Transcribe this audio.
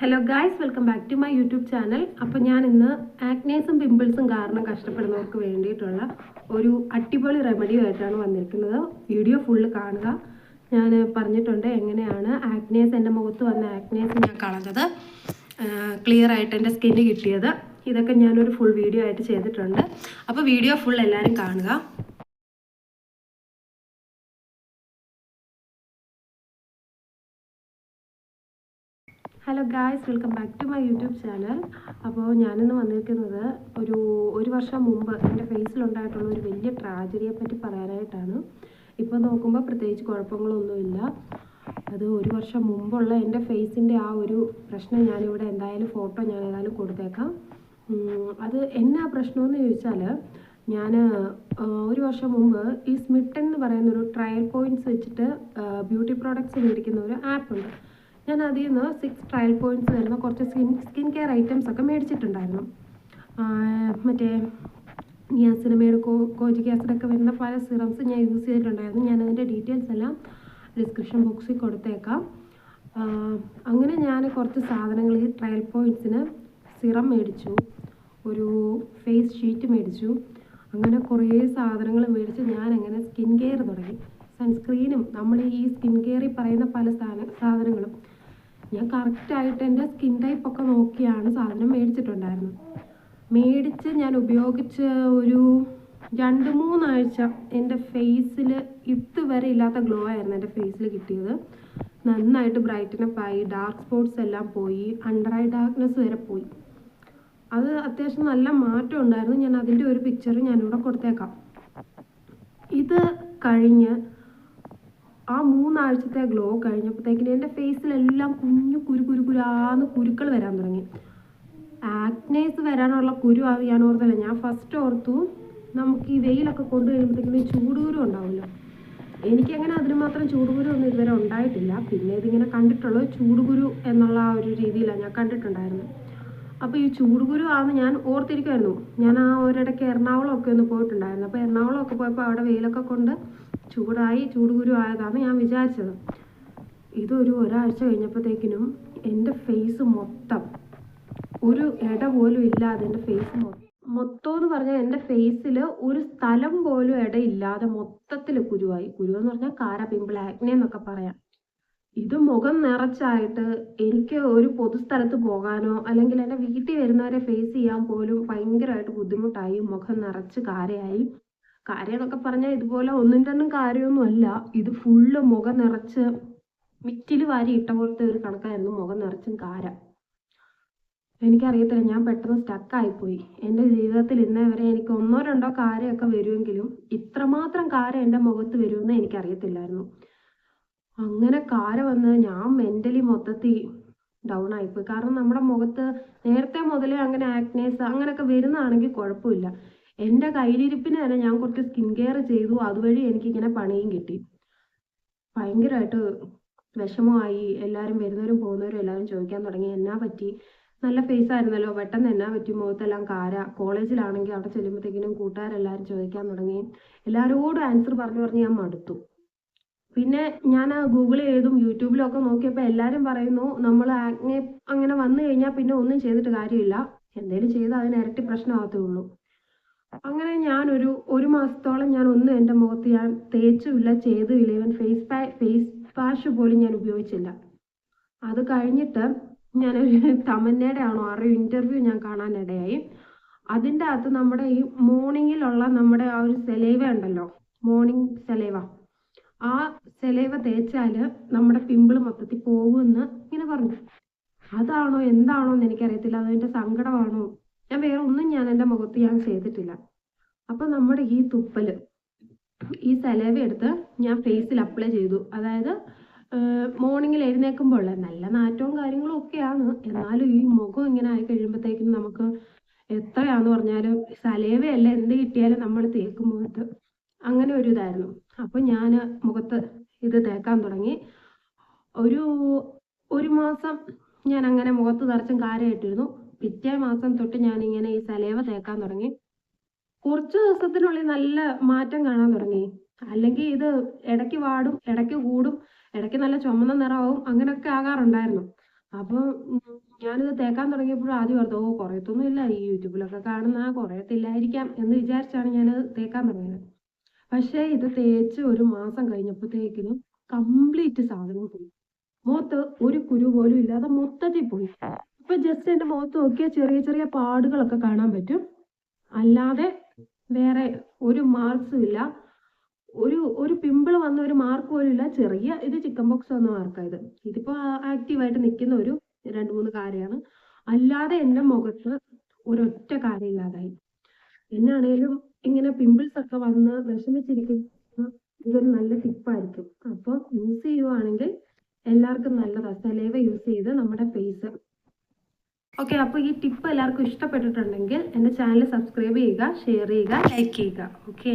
Hello guys welcome back to my YouTube channel അപ്പോൾ ഞാൻ ഇന്ന് ആക്നേസും പിമ്പിൾസും കാരണം കഷ്ടപ്പെടുന്നവർക്ക് വേണ്ടിയിട്ടുള്ള ഒരു അടിപൊളി റെമഡിയുമായിട്ടാണ് വന്നിരിക്കുന്നത്. വീഡിയോ ഫുള്ള് കാണുക. ഞാൻ പറഞ്ഞിട്ടുണ്ട് എങ്ങനെയാണ് ആക്നേസ് എന്റെ മുഖത്ത് വന്ന ആക്നേസ് ഞാൻ കളഞ്ഞത്. ക്ലിയർ ആയിട്ട് എന്റെ സ്കിന്ന് കിട്ടിയത്. ഇതൊക്കെ ഞാനൊരു ഫുൾ വീഡിയോ ആയിട്ട് ചെയ്തിട്ടുണ്ട്. അപ്പോൾ വീഡിയോ ഫുൾ എല്ലാവരും കാണുക. Hello guys welcome back to my YouTube channel അപ്പോൾ ഞാനിന്ന് വന്നിരിക്കുന്നത് ഒരു ഒരു വർഷം മുമ്പ് എന്റെ ഫേസിലുണ്ടായിട്ടുള്ള ഒരു വലിയ ട്രാജഡിയെ പറ്റി പറയാനായിട്ടാണ്. ഇപ്പോൾ നോക്കുമ്പോൾ പ്രത്യേകിച്ച് കുഴപ്പങ്ങളൊന്നുമില്ല. അത് ഒരു വർഷം മുമ്പുള്ള എന്റെ ഫേസിന്റെ ആ ഒരു പ്രശ്നം ഞാനിവിടെ എന്തായാലും ഫോട്ടോ ഞാൻ ഏതായാലും കൊടുത്തേക്കാം അത് എന്നാ പ്രശ്നമെന്ന് ചോദിച്ചാൽ ഞാൻ ഒരു വർഷം മുമ്പ് ഈ സ്മിട്ടൻ എന്ന് പറയുന്ന ഒരു ട്രയൽ പോയിന്റ്സ് വെച്ചിട്ട് ബ്യൂട്ടി പ്രോഡക്റ്റ്സ് മേടിക്കുന്ന ഒരു ആപ്പ് ഉണ്ട്. ഞാൻ അതിൽ നിന്ന് സിക്സ് ട്രയൽ പോയിന്റ്സ് വരുന്ന കുറച്ച് സ്കിൻ സ്കിൻ കെയർ ഐറ്റംസ് ഒക്കെ മേടിച്ചിട്ടുണ്ടായിരുന്നു. മറ്റേ നിയാസിനമേഡ് കോ കോജിക് ആസിഡൊക്കെ വരുന്ന പല സിറംസ് ഞാൻ യൂസ് ചെയ്തിട്ടുണ്ടായിരുന്നു. ഞാൻ അതിന്റെ ഡീറ്റെയിൽസ് എല്ലാം ഡിസ്ക്രിപ്ഷൻ ബോക്സിൽ കൊടുത്തേക്കാം. അങ്ങനെ ഞാൻ കുറച്ച് സാധനങ്ങൾ ഈ ട്രയൽ പോയിന്റ്സിന് സിറം മേടിച്ചു. ഒരു ഫേസ് ഷീറ്റ് മേടിച്ചു. അങ്ങനെ കുറേ സാധനങ്ങൾ മേടിച്ച് ഞാൻ അങ്ങനെ സ്കിൻ കെയർ തുടങ്ങി. സൺസ്ക്രീനും നമ്മൾ ഈ സ്കിൻ കെയറിൽ പറയുന്ന പല സാധനങ്ങളും ഞാൻ കറക്റ്റായിട്ട് എന്റെ സ്കിൻ ടൈപ്പ് ഒക്കെ നോക്കിയാണ് സാധനം മേടിച്ചിട്ടുണ്ടായിരുന്നത്. മേടിച്ച് ഞാൻ ഉപയോഗിച്ച ഒരു രണ്ട് മൂന്നാഴ്ച എന്റെ ഫേസിൽ ഇതുവരെ ഇല്ലാത്ത ഗ്ലോ ആയിരുന്നു എന്റെ ഫേസിൽ കിട്ടിയത്. നന്നായിട്ട് ബ്രൈറ്റനപ്പ് ആയി ഡാർക്ക് സ്പോട്ട്സ് എല്ലാം പോയി അണ്ടർ ഐ ഡാർക്ക്നെസ് വരെ പോയി. അത് അത്യാവശ്യം നല്ല മാറ്റം ഉണ്ടായിരുന്നു. ഞാൻ അതിന്റെ ഒരു പിക്ചർ ഞാനിവിടെ കൊടുത്തേക്കാം. ഇത് കഴിഞ്ഞ് ആ മൂന്നാഴ്ചത്തെ ഗ്ലോ കഴിഞ്ഞപ്പോഴത്തേക്കിന് എന്റെ ഫേസിലെല്ലാം കുഞ്ഞു കുരു കുരു കുരാന്ന് കുരുക്കൾ വരാൻ തുടങ്ങി. ആക്നേസ് വരാനുള്ള കുരു ഞാൻ ഓർത്തല്ല. ഞാൻ ഫസ്റ്റ് ഓർത്തു നമുക്ക് ഈ വെയിലൊക്കെ കൊണ്ടു കഴിയുമ്പോഴത്തേക്കിന് ചൂടുകുരു ഉണ്ടാവുമല്ലോ. എനിക്കങ്ങനെ അതിന് മാത്രം ചൂടുകുരു ഒന്നും ഇതുവരെ ഉണ്ടായിട്ടില്ല. പിന്നെ ഇതിങ്ങനെ കണ്ടിട്ടുള്ളൂ ചൂടുകുരു എന്നുള്ള ആ ഒരു രീതിയിലാണ് ഞാൻ കണ്ടിട്ടുണ്ടായിരുന്നത് അപ്പോൾ ഈ ചൂടുകുരു ആണെന്ന് ഞാൻ ഓർത്തിരിക്കുമായിരുന്നു ഞാൻ ആ ഒരിടയ്ക്ക് എറണാകുളമൊക്കെ ഒന്ന് പോയിട്ടുണ്ടായിരുന്നു. അപ്പോൾ എറണാകുളമൊക്കെ പോയപ്പോൾ അവിടെ വെയിലൊക്കെ കൊണ്ട് ചൂടായി ചൂടുകുരു ആയതാണ് ഞാൻ വിചാരിച്ചത്. ഇതൊരു ഒരാഴ്ച കഴിഞ്ഞപ്പോഴത്തേക്കിനും എന്റെ ഫേസ് മൊത്തം ഒരു ഇട പോലും ഇല്ലാതെ എന്റെ ഫേസ് മൊത്തം മൊത്തം എന്ന് പറഞ്ഞാൽ എന്റെ ഫേസിൽ ഒരു സ്ഥലം പോലും ഇടയില്ലാതെ മൊത്തത്തിൽ കുരുവായി. കുരു എന്ന് പറഞ്ഞാൽ കാര പിമ്പിൾ ആക്നെ എന്നൊക്കെ പറയാം. ഇത് മുഖം നിറച്ചായിട്ട് എനിക്ക് ഒരു പൊതുസ്ഥലത്ത് പോകാനോ അല്ലെങ്കിൽ എന്റെ വീട്ടിൽ വരുന്നവരെ ഫേസ് ചെയ്യാൻ പോലും ഭയങ്കരമായിട്ട് ബുദ്ധിമുട്ടായി. മുഖം നിറച്ച് കാരയായി. കാര എന്നൊക്കെ പറഞ്ഞാൽ ഇതുപോലെ ഒന്നും രണ്ടും കാര്യമൊന്നും അല്ല. ഇത് ഫുള്ള് മുഖം നിറച്ച് മിറ്റിൽ വാരി ഇട്ട പോലത്തെ ഒരു കണക്കായിരുന്നു മുഖം നിറച്ചും കാര. എനിക്കറിയത്തില്ല ഞാൻ പെട്ടെന്ന് സ്റ്റക്കായിപ്പോയി എന്റെ ജീവിതത്തിൽ ഇന്നേ വരെ എനിക്ക് ഒന്നോ രണ്ടോ കാരയൊക്കെ വരുമെങ്കിലും ഇത്രമാത്രം കാര എന്റെ മുഖത്ത് വരുമെന്ന് എനിക്കറിയത്തില്ലായിരുന്നു. അങ്ങനെ കാര വന്ന് ഞാൻ മെന്റലി മൊത്തത്തിൽ ഡൗൺ ആയിപ്പോയി. കാരണം നമ്മുടെ മുഖത്ത് നേരത്തെ മുതലേ അങ്ങനെ ആക്നേസ് അങ്ങനെയൊക്കെ വരുന്നതാണെങ്കിൽ കുഴപ്പമില്ല. എന്റെ കയ്യിലിരിപ്പിന് തന്നെ ഞാൻ കുറച്ച് സ്കിൻ കെയർ ചെയ്തു. അതുവഴി എനിക്ക് ഇങ്ങനെ പണിയും കിട്ടി. ഭയങ്കരമായിട്ട് വിഷമമായി. എല്ലാവരും വരുന്നവരും പോകുന്നവരും എല്ലാവരും ചോദിക്കാൻ തുടങ്ങി. എന്നാ പറ്റി? നല്ല ഫേസ് ആയിരുന്നല്ലോ. പെട്ടെന്ന് എന്നാ പറ്റി? മുഖത്തെല്ലാം കാര. കോളേജിലാണെങ്കിൽ അവിടെ ചെല്ലുമ്പോഴത്തേക്കിനും കൂട്ടുകാരെല്ലാവരും ചോദിക്കാൻ തുടങ്ങി. എല്ലാവരോടും ആൻസർ പറഞ്ഞു പറഞ്ഞ് ഞാൻ മടുത്തു. പിന്നെ ഞാൻ ഗൂഗിൾ ചെയ്തും യൂട്യൂബിലും ഒക്കെ നോക്കിയപ്പോൾ എല്ലാവരും പറയുന്നു നമ്മൾ അങ്ങനെ വന്നു കഴിഞ്ഞാൽ പിന്നെ ഒന്നും ചെയ്തിട്ട് കാര്യമില്ല. എന്തേലും ചെയ്താൽ അതിന് ഇരട്ടി പ്രശ്നമാകത്തേ ഉള്ളൂ. അങ്ങനെ ഞാൻ ഒരു ഒരു മാസത്തോളം ഞാൻ ഒന്നും എന്റെ മുഖത്ത് ഞാൻ തേച്ചുമില്ല ചെയ്തുമില്ല. ഇവൻ ഫേസ് പാ ഫേസ് വാഷ് പോലും ഞാൻ ഉപയോഗിച്ചില്ല. അത് കഴിഞ്ഞിട്ട് ഞാനൊരു തമന്നയുടെ ആണോ ആരോ ഇന്റർവ്യൂ ഞാൻ കാണാനിടയായി. അതിന്റെ അകത്ത് നമ്മുടെ ഈ മോർണിംഗിലുള്ള നമ്മുടെ ആ ഒരു സെലൈവ ഉണ്ടല്ലോ മോർണിംഗ് സെലൈവ. ആ സെലൈവ തേച്ചാൽ നമ്മുടെ പിമ്പിൾ മൊത്തത്തിൽ പോകുമെന്ന് ഇങ്ങനെ പറഞ്ഞു. അതാണോ എന്താണോ എന്ന് എനിക്കറിയത്തില്ല. അതിന്റെ സങ്കടമാണോ ഞാൻ വേറെ ഒന്നും ഞാൻ എന്റെ മുഖത്ത് ഞാൻ ചെയ്തിട്ടില്ല. അപ്പൊ നമ്മുടെ ഈ തുപ്പൽ ഈ സലവ എടുത്ത് ഞാൻ ഫേസിൽ അപ്ലൈ ചെയ്തു. അതായത് മോർണിംഗിൽ എഴുന്നേൽക്കുമ്പോൾ നല്ല നാറ്റവും കാര്യങ്ങളും ഒക്കെയാണ്. എന്നാലും ഈ മുഖം ഇങ്ങനെ ആയി കഴിയുമ്പോഴത്തേക്കും നമുക്ക് എത്രയാന്ന് പറഞ്ഞാലും സലേവയല്ല എന്ത് കിട്ടിയാലും നമ്മൾ തേക്കും മുഖത്ത്. അങ്ങനെ ഒരു ഇതായിരുന്നു. അപ്പൊ ഞാൻ മുഖത്ത് ഇത് തേക്കാൻ തുടങ്ങി. ഒരു ഒരു മാസം ഞാൻ അങ്ങനെ മുഖത്ത് നിറച്ചും കാരയിട്ടിരുന്നു പിറ്റേ മാസം തൊട്ട് ഞാൻ ഇങ്ങനെ ഈ സലേവ തേക്കാൻ തുടങ്ങി. കുറച്ച് ദിവസത്തിനുള്ളിൽ നല്ല മാറ്റം കാണാൻ തുടങ്ങി. അല്ലെങ്കിൽ ഇത് ഇടയ്ക്ക് വാടും ഇടയ്ക്ക് കൂടും ഇടയ്ക്ക് നല്ല ചുമന്ന നിറമാവും അങ്ങനെയൊക്കെ ആകാറുണ്ടായിരുന്നു. അപ്പോൾ ഞാനിത് തേക്കാൻ തുടങ്ങിയപ്പോഴും ആദ്യം ഓർത്തു ഓ കുറയത്തൊന്നും ഇല്ല. ഈ യൂട്യൂബിലൊക്കെ കാണുന്ന കുറയത്തില്ലായിരിക്കാം എന്ന് വിചാരിച്ചാണ് ഞാൻ തേക്കാൻ തുടങ്ങിയത്. പക്ഷേ ഇത് തേച്ച് ഒരു മാസം കഴിഞ്ഞപ്പോഴത്തേക്കിനും കംപ്ലീറ്റ് സാധനം പോയി. മുഖത്ത് ഒരു കുരു പോലും ഇല്ലാതെ മൊത്തത്തിൽ പോയി. ഇപ്പൊ ജസ്റ്റ് എന്റെ മുഖത്ത് നോക്കിയാൽ ചെറിയ ചെറിയ പാടുകളൊക്കെ കാണാൻ പറ്റും. അല്ലാതെ വേറെ ഒരു മാർക്സും ഇല്ല. ഒരു ഒരു പിമ്പിൾ വന്ന ഒരു മാർക്ക് പോലും ഇല്ല. ചെറിയ ഇത് ചിക്കൻ ബോക്സ് വന്ന മാർക്കായത് ഇതിപ്പോ ആക്റ്റീവായിട്ട് നിൽക്കുന്ന ഒരു രണ്ട് മൂന്ന് കാര്യമാണ്. അല്ലാതെ എന്റെ മുഖത്ത് ഒരൊറ്റ കാര്യം ഇല്ലാതായി. എന്നാണേലും ഇങ്ങനെ പിമ്പിൾസ് ഒക്കെ വന്ന് വിഷമിച്ചിരിക്കുന്ന ഇതൊരു നല്ല ടിപ്പായിരിക്കും അപ്പോൾ യൂസ് ചെയ്യുവാണെങ്കിൽ എല്ലാവർക്കും നല്ലതാണ് സലേവ യൂസ് ചെയ്ത് നമ്മുടെ ഫേസ് ഓക്കെ അപ്പോൾ ഈ ടിപ്പ് എല്ലാവർക്കും ഇഷ്ടപ്പെട്ടിട്ടുണ്ടെങ്കിൽ എന്റെ ചാനൽ സബ്സ്ക്രൈബ് ചെയ്യുക ഷെയർ ചെയ്യുക ലൈക്ക് ചെയ്യുക. ഓക്കെ